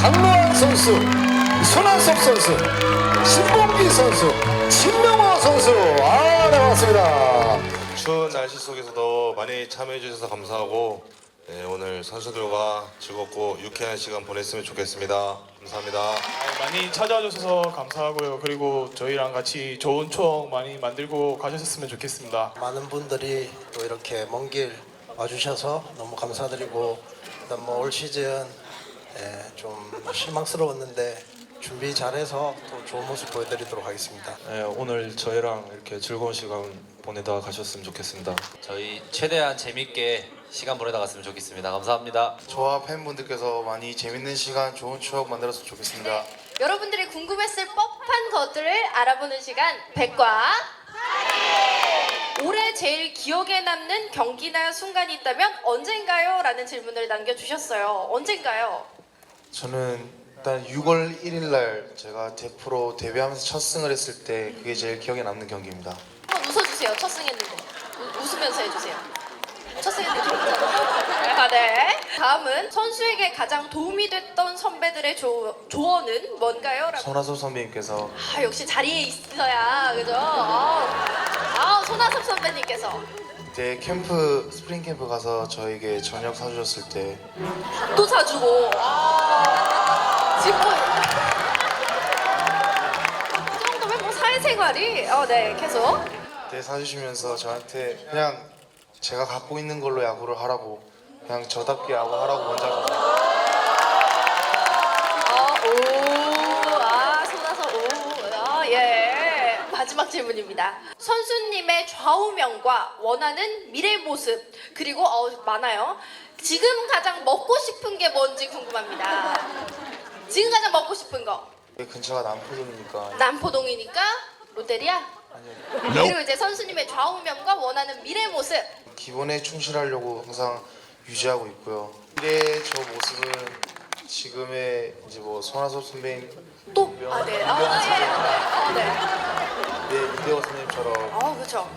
강로한 선수, 손한섭 선수, 신봉기 선수, 진명호 선수. 아, 네, 반갑습니다. 추운 날씨 속에서도 많이 참여해 주셔서 감사하고 네, 오늘 선수들과 즐겁고 유쾌한 시간 보냈으면 좋겠습니다. 감사합니다. 많이 찾아와 주셔서 감사하고요. 그리고 저희랑 같이 좋은 추억 많이 만들고 가셨으면 좋겠습니다. 많은 분들이 또 이렇게 먼 길 와주셔서 너무 감사드리고 일단 뭐 올 시즌 예, 좀 실망스러웠는데 준비 잘해서 또 좋은 모습 보여드리도록 하겠습니다. 네, 오늘 저희랑 이렇게 즐거운 시간 보내다 가셨으면 좋겠습니다. 저희 최대한 재밌게 시간 보내다 갔으면 좋겠습니다. 감사합니다. 저와 팬분들께서 많이 재밌는 시간, 좋은 추억 만들었으면 좋겠습니다. 여러분들이 궁금했을 법한 것들을 알아보는 시간 백과 올해 제일 기억에 남는 경기나 순간이 있다면 언젠가요? 라는 질문을 남겨주셨어요. 언젠가요? 저는 일단 6월 1일 날 제가 대프로 데뷔하면서 첫 승을 했을 때 그게 제일 기억에 남는 경기입니다. 한번 웃어주세요. 첫 승했는데 우- 웃으면서 해주세요. 첫 승했는데 좋잖아. 아, 네. 다음은 선수에게 가장 도움이 됐던 선배들의 조, 조언은 뭔가요? 라고. 손아섭 선배님께서 아 역시 자리에 있어야 그죠? 아 손아섭 선배님께서 그때 캠프 스프링 캠프 가서 저에게 저녁 사주셨을 때. 또 사주고. 아, 지금 뭐- 이 정도면 뭐 사회생활이? 어 네 계속. 그때 사주시면서 저한테 그냥 제가 갖고 있는 걸로 야구를 하라고 그냥 저답게 야구 하라고 먼저 어오아 손아섭 오예 마지막 질문입니다 선수님의 좌우명과 원하는 미래 모습 그리고 어 많아요 지금 가장 먹고 싶은 게 뭔지 궁금합니다 지금 가장 먹고 싶은 거 여기 근처가 남포동이니까 남포동이니까 롯데리아? 그리고 이제 선수님의 좌우명과 원하는 미래 모습 기본에 충실하려고 항상 유지하고 있고요. 미래 저 모습은 지금의 이제 뭐 손아섭 선배님, 또? 아, 네. 아, 예. 어, 네. 네, 이대호 선생님처럼 어, 그렇죠.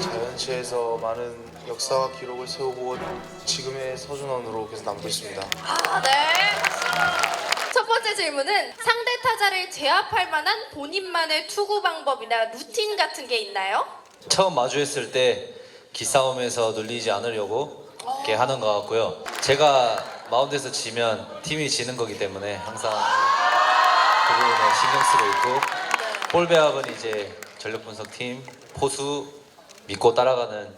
자연체에서 많은 역사와 기록을 세우고 지금의 서준원으로 계속 남고 있습니다. 아, 네. 첫 번째 질문은 상대 타자를 제압할 만한 본인만의 투구 방법이나 루틴 같은 게 있나요? 처음 마주했을 때 기싸움에서 눌리지 않으려고 이렇게 하는 것 같고요. 제가 마운드에서 지면 팀이 지는 거기 때문에 항상 그 부분에 신경 쓰고 있고 볼 배합은 이제 전력 분석팀 포수 믿고 따라가는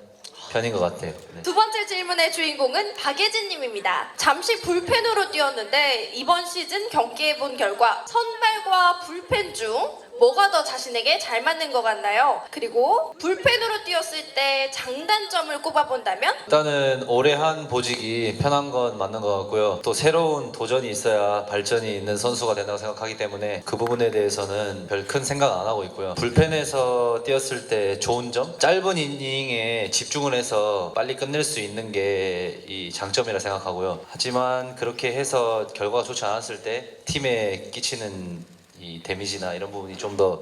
편인 것 같아요. 네. 두 번째 질문의 주인공은 박예진님입니다. 잠시 불펜으로 뛰었는데 이번 시즌 경기해 본 결과 선발과 불펜 중 뭐가 더 자신에게 잘 맞는 것 같나요? 그리고 불펜으로 뛰었을 때 장단점을 꼽아본다면 일단은 오래 한 보직이 편한 건 맞는 것 같고요. 또 새로운 도전이 있어야 발전이 있는 선수가 된다고 생각하기 때문에 그 부분에 대해서는 별 큰 생각 안 하고 있고요. 불펜에서 뛰었을 때 좋은 점? 짧은 이닝에 집중을 해서 빨리 끝낼 수 있는 게 이 장점이라 생각하고요. 하지만 그렇게 해서 결과가 좋지 않았을 때 팀에 끼치는 이 데미지나 이런 부분이 좀 더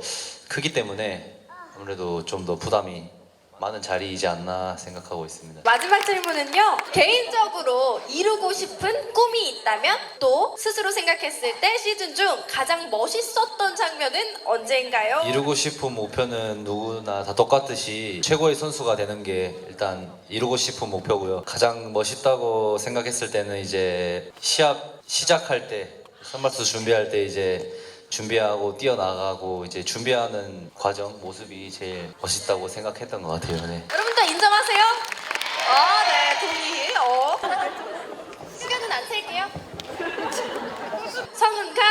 크기 때문에 아무래도 좀 더 부담이 많은 자리이지 않나 생각하고 있습니다. 마지막 질문은요. 개인적으로 이루고 싶은 꿈이 있다면 또 스스로 생각했을 때 시즌 중 가장 멋있었던 장면은 언제인가요? 이루고 싶은 목표는 누구나 다 똑같듯이 최고의 선수가 되는 게 일단 이루고 싶은 목표고요. 가장 멋있다고 생각했을 때는 이제 시합 시작할 때 선발수 준비할 때 이제 준비하고 뛰어나가고 이제 준비하는 과정 모습이 제일 멋있다고 생각했던 것 같아요. 네. 여러분들 인정하세요? 아, 네, 동의. 어. 시간은 안 셀게요. 성은가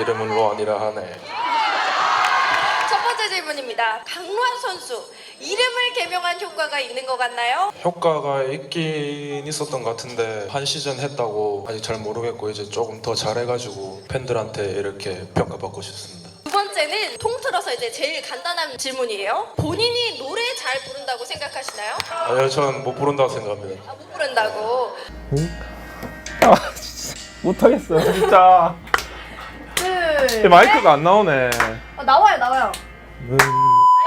이름은 로안이라 하네. 첫 번째 질문입니다. 강로한 선수 이름을 개명한 효과가 있는 것 같나요? 효과가 있긴 있었던 것 같은데 한 시즌 했다고 아직 잘 모르겠고 이제 조금 더 잘해가지고 팬들한테 이렇게 평가받고 싶습니다. 두 번째는 통틀어서 이제 제일 간단한 질문이에요. 본인이 노래 잘 부른다고 생각하시나요? 아니요, 전 못 부른다고 생각합니다. 아, 못 부른다고. 못하겠어요 진짜 둘. 이 마이크가 안 나오네 어, 나와요, 나와요.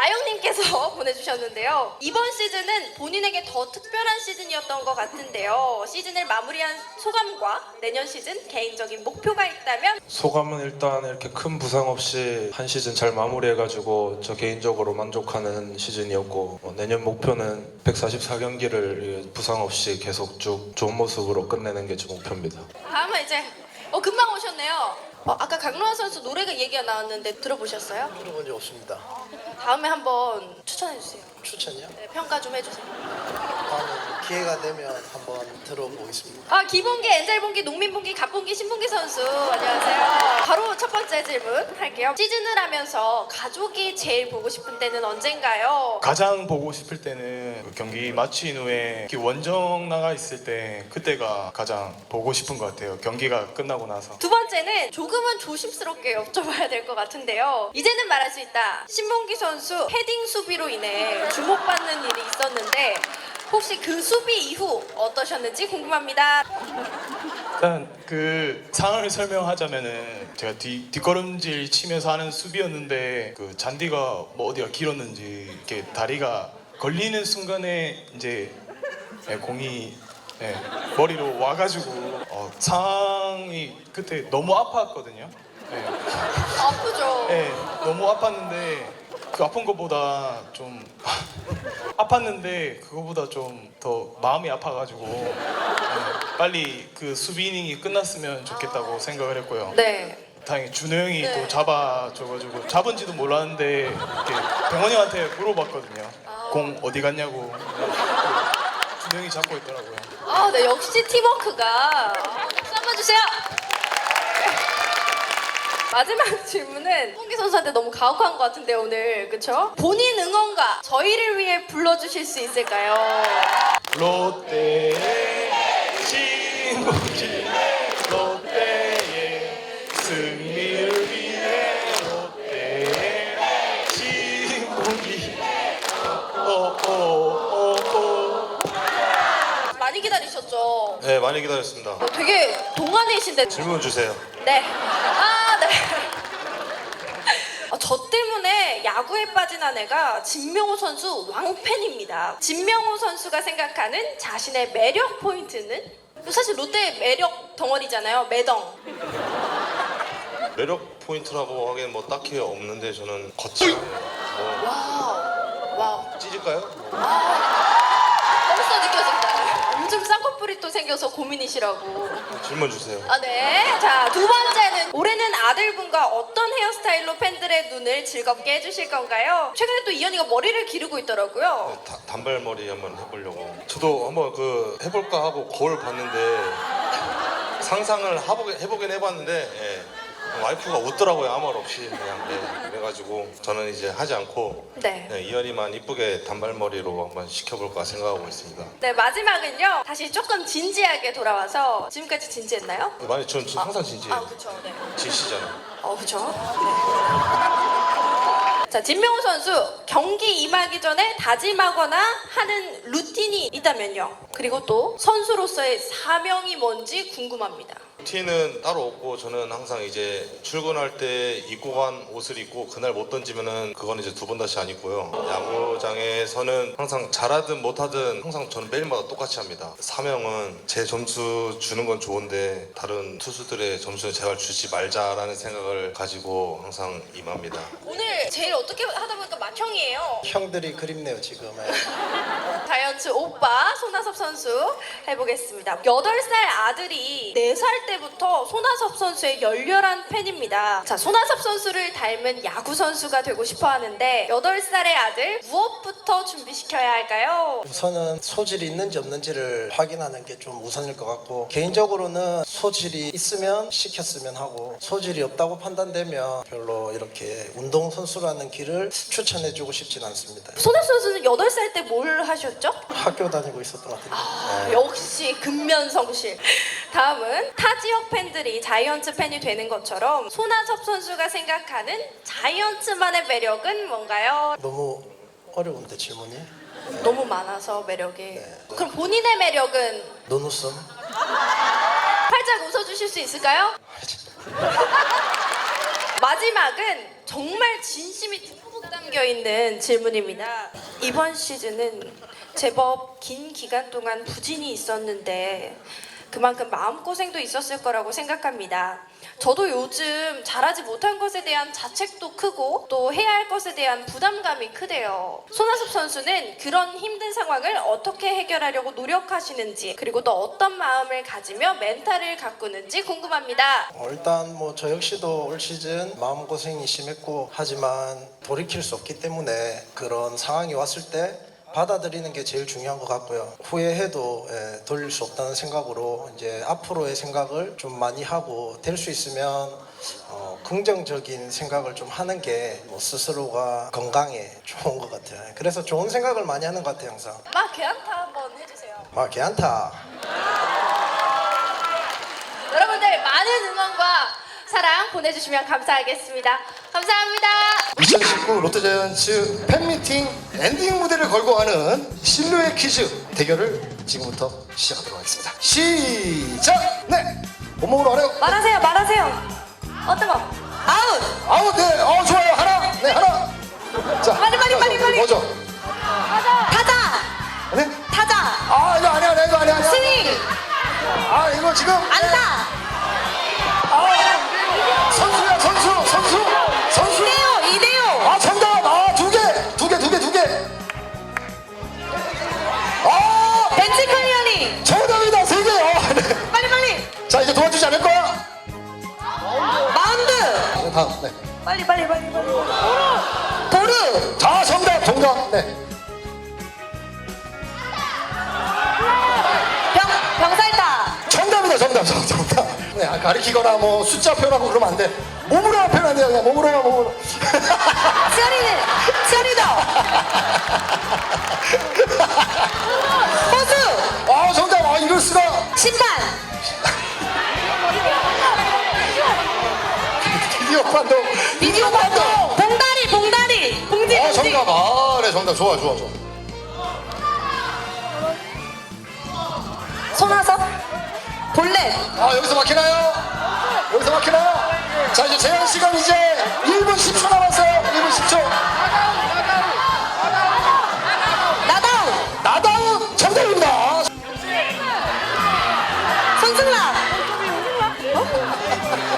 나영님께서 보내주셨는데요. 이번 시즌은 본인에게 더 특별한 시즌이었던 것 같은데요. 시즌을 마무리한 소감과 내년 시즌 개인적인 목표가 있다면 소감은 일단 이렇게 큰 부상 없이 한 시즌 잘 마무리해가지고 저 개인적으로 만족하는 시즌이었고 어, 내년 목표는 144경기를 부상 없이 계속 쭉 좋은 모습으로 끝내는 게 제 목표입니다. 다음은 이제 어 금방 오셨네요. 어, 아까 강로아 선수 노래가 얘기가 나왔는데 들어보셨어요? 들어본 적 없습니다. 다음에 한번 추천해 주세요. 추천이요? 네, 평가 좀 해주세요. 다음에 기회가 되면 한번 들어보겠습니다. 아 기본기, 엔젤본기, 농민본기, 갑본기, 신본기 선수 안녕하세요. 바로 첫 번째 질문 할게요. 시즌을 하면서 가족이 제일 보고 싶은 때는 언젠가요? 가장 보고 싶을 때는 그 경기 마친 후에 원정 나가 있을 때 그때가 가장 보고 싶은 것 같아요. 경기가 끝나고 나서. 두 번째는 조금은 조심스럽게 여쭤봐야 될 것 같은데요. 이제는 말할 수 있다. 신봉기 선수 헤딩 수비로 인해 주목받는 일이 있었는데 혹시 그 수비 이후 어떠셨는지 궁금합니다. 일단 그 상황을 설명하자면은 제가 뒤, 뒷걸음질 치면서 하는 수비였는데 그 잔디가 뭐 어디가 길었는지 이렇게 다리가 걸리는 순간에 이제 예, 공이 예, 머리로 와가지고 어, 상황이 그때 너무 아팠거든요. 예. 아프죠? 네, 너무 아팠는데 그 아픈 것보다 좀 아팠는데 그거보다 좀 더 마음이 아파가지고 네, 빨리 그 수비 이닝이 끝났으면 좋겠다고 생각을 했고요. 네. 다행히 준호 형이 네. 또 잡아줘가지고 잡은지도 몰랐는데 이렇게 병원이 형한테 물어봤거든요. 공 어디 갔냐고. 준호 형이 잡고 있더라고요. 아, 네, 역시 팀워크가. 박수 한번 주세요. 마지막 질문은 홍기 선수한테 너무 가혹한 것 같은데 오늘 그쵸? 본인 응원가 저희를 위해 불러주실 수 있을까요? 롯데 네, 많이 기다렸습니다. 어, 되게 동안이신데 질문 주세요. 네. 아, 네. 아, 저 때문에 야구에 빠진 아내가 진명호 선수 왕팬입니다. 진명호 선수가 생각하는 자신의 매력 포인트는 사실 롯데의 매력 덩어리잖아요. 매덩. 매력 포인트라고 하기엔 뭐 딱히 없는데 저는. 뭐 와우. 와우. 찢을까요? 벌써 느껴진다. 쌍꺼풀이 또 생겨서 고민이시라고. 질문 주세요. 아, 네. 자, 두 번째는 올해는 아들분과 어떤 헤어스타일로 팬들의 눈을 즐겁게 해주실 건가요? 최근에 또 이현이가 머리를 기르고 있더라고요. 다- 단발머리 한번 해보려고. 저도 한번 그 해볼까 하고 거울 봤는데 상상을 해보긴, 해보긴 해봤는데 예. 와이프가 웃더라고요 아무 말 없이 그냥 예. 그래가지고 저는 이제 하지 않고 네. 네, 이현이만 이쁘게 단발머리로 한번 시켜볼까 생각하고 있습니다. 네, 마지막은요. 다시 조금 진지하게 돌아와서 지금까지 진지했나요? 많이 전, 전 항상 아, 진지해요. 그쵸. 네. 진시잖아요. 어, 그쵸. 네. 자, 진명호 선수 경기 임하기 전에 다짐하거나 하는 루틴이 있다면요. 그리고 또 선수로서의 사명이 뭔지 궁금합니다. 티는 따로 없고 저는 항상 이제 출근할 때 입고 간 옷을 입고 그날 못 던지면은 그건 이제 두 번 다시 안 입고요. 야구장에서는 항상 잘하든 못하든 항상 저는 매일마다 똑같이 합니다. 사명은 제 점수 주는 건 좋은데 다른 투수들의 점수는 제발 주지 말자라는 생각을 가지고 항상 임합니다. 오늘 제일 어떻게 하다 보니까 맏형이에요. 형들이 그립네요 지금. 예. 자이언츠 오빠 손아섭 선수 해보겠습니다. 8살 아들이 4살 때부터 손아섭 선수의 열렬한 팬입니다. 자, 손아섭 선수를 닮은 야구 선수가 되고 싶어 하는데 8살의 아들 무엇부터 준비시켜야 할까요? 우선은 소질이 있는지 없는지를 확인하는 게 좀 우선일 것 같고 개인적으로는 소질이 있으면 시켰으면 하고 소질이 없다고 판단되면 별로 이렇게 운동 선수라는 길을 추천해주고 싶진 않습니다. 손아섭 선수는 8살 때 뭘 하셨죠? 학교 다니고 있었던 것 같은데. 네. 역시 근면성실. 다음은 타 지역 팬들이 자이언츠 팬이 되는 것처럼 손아섭 선수가 생각하는 자이언츠만의 매력은 뭔가요? 너무 어려운데 질문이. 너무 많아서 매력이. 그럼 본인의 매력은 눈웃음. 활짝 웃어주실 수 있을까요? 마지막은 정말 진심이 듬뿍 담겨 있는 질문입니다. 이번 시즌은 제법 긴 기간 동안 부진이 있었는데 그만큼 마음고생도 있었을 거라고 생각합니다. 저도 요즘 잘하지 못한 것에 대한 자책도 크고 또 해야 할 것에 대한 부담감이 크대요. 손아섭 선수는 그런 힘든 상황을 어떻게 해결하려고 노력하시는지 그리고 또 어떤 마음을 가지며 멘탈을 가꾸는지 궁금합니다. 어, 일단 뭐 저 역시도 올 시즌 마음고생이 심했고 하지만 돌이킬 수 없기 때문에 그런 상황이 왔을 때 받아들이는 게 제일 중요한 것 같고요. 후회해도 예, 돌릴 수 없다는 생각으로 이제 앞으로의 생각을 좀 많이 하고 될 수 있으면 어, 긍정적인 생각을 좀 하는 게뭐 스스로가 건강에 좋은 것 같아요. 그래서 좋은 생각을 많이 하는 것 같아요, 항상. 막 개안타 한번 해주세요. 아, 걔한타. 여러분들 많은 응원과 사랑 보내주시면 감사하겠습니다. 감사합니다. 2019 롯데자이언츠 팬미팅 엔딩 무대를 걸고 하는 실루엣 퀴즈 대결을 지금부터 시작하도록 하겠습니다. 시작! 네! 몸으로 하래요. 말하세요, 말하세요. 어떤 거? 아웃! 아웃! 네! 어, 좋아요. 하나! 네, 하나! 자, 빨리, 빨리, 빨리, 빨리. 뭐죠? 타자! 네? 타자! 아, 이거 아니야, 아니야, 이거 아니야. 아니야. 스윙! 아, 이거 지금. 안타! 아, 선수야, 선수! 선수! 선수! 이대요, 이대요! 아, 정답! 아, 두 개! 두 개, 두 개, 두 개! 아! 벤치 클리어링! 정답이다! 세 개! 아, 네. 빨리, 빨리! 자, 이제 도와주지 않을 거야? 마운드! 네, 다음, 네. 빨리, 빨리, 빨리, 빨리. 도루! 자, 정답, 정답. 네. 정답, 정답, 정답. 네, 아, 가리키거나 뭐 숫자 표현하고 그러면 안 돼. 몸으로만 표현하면 돼요, 그냥 몸으로만, 몸으로. 치어리는! 치어리더! 호수! 아, 정답, 아, 이럴 수가. 심판! 비디오 판독. 비디오 판독! 봉다리, 봉다리! 봉지, 아, 봉지! 정답. 아, 네, 정답. 좋아, 좋아, 좋아. 손아섭? 볼넷! 아, 여기서 막히나요? 여기서 막히나요? 자, 이제 제한 시간 이제 1분 10초 남았어요. 1분 10초. 나다운! 나다운 정답입니다. 손승락! 어?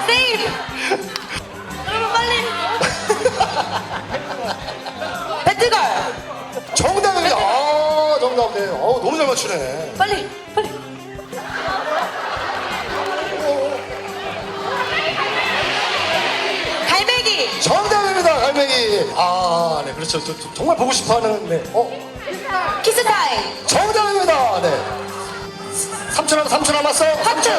세이브! 여러분 빨리! 배트걸! 정답입니다. 아, 정답. 네. 어, 너무 잘 맞추네. 빨리! 빨리! 정답입니다, 갈매기. 아, 네, 그렇죠. 저, 저, 정말 보고 싶어 하는, 네. 어, 키스 타임! 정답입니다. 네. 3초 남, 3초 남았어. 하트!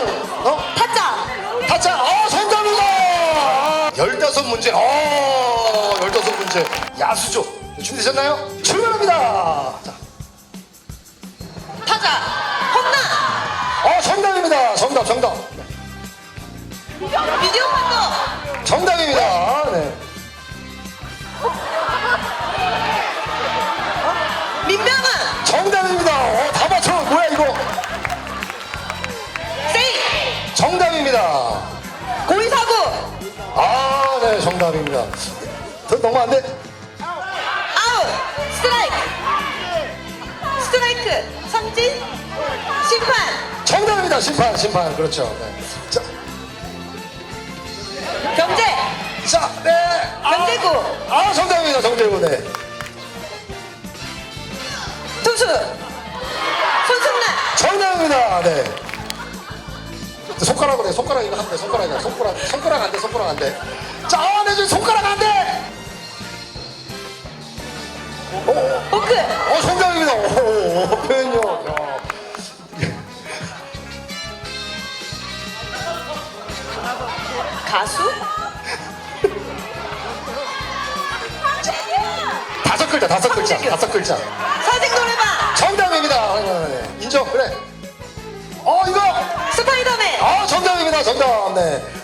어? 타짜! 타짜, 어, 정답입니다. 15문제, 어, 15문제. 야수죠. 준비되셨나요? 출발합니다. 자, 타자! 홈런! 어, 정답입니다. 정답, 정답. 비디오 판독! 정답입니다. 정답입니다. 더 너무 안 돼? 아웃! 스트라이크! 스트라이크! 삼진! 심판! 정답입니다. 심판, 심판. 그렇죠. 네. 자, 경제! 자, 네. 경제구! 아, 정답입니다. 정재구, 네. 투수! 손승락! 정답입니다. 네. 손가락으로 해. 손가락 이거 안 돼. 손가락이야. 손가락. 손가락 안 돼. 손가락 안 돼. 자, 아, 내 지금 손가락 안 돼. 포크! 어, 정답입니다. 오, 오, 표현력. 야. 가수? 다섯 글자, 다섯 글자, 다섯 글자. 사직 노래방! 정답입니다. 네, 인정. 그래. 어, 이거. 스파이더맨! 아, 정답입니다. 정답. 네.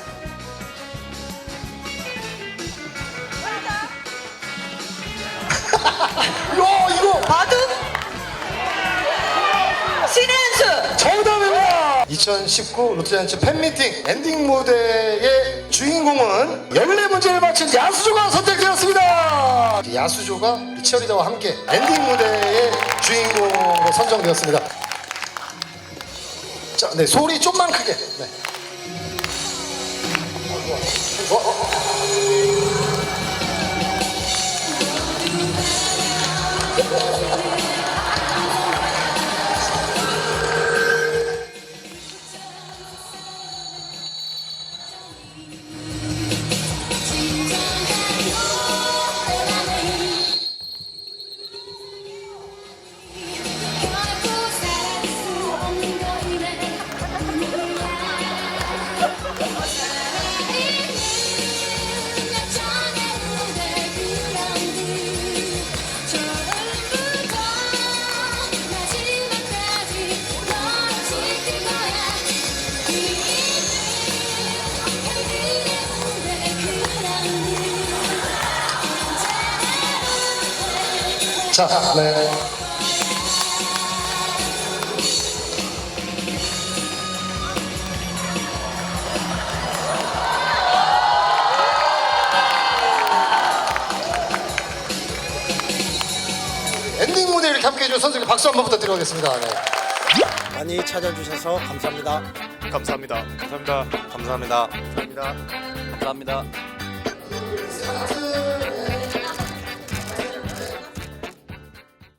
2019 롯데자이언츠 팬미팅 엔딩 무대의 주인공은 14문제를 맞힌 야수조가 선택되었습니다. 야수조가 치어리더와 함께 엔딩 무대의 주인공으로 선정되었습니다. 자, 네, 소리 좀만 크게. 네. 어, 어. 결 자, 네. 엔딩 무대 이렇게 함께 해준 선수에게 박수 한 번 부탁드리겠습니다. 네. 많이 찾아주셔서 감사합니다. 감사합니다. 감사합니다. 감사합니다. 감사합니다. 감사합니다.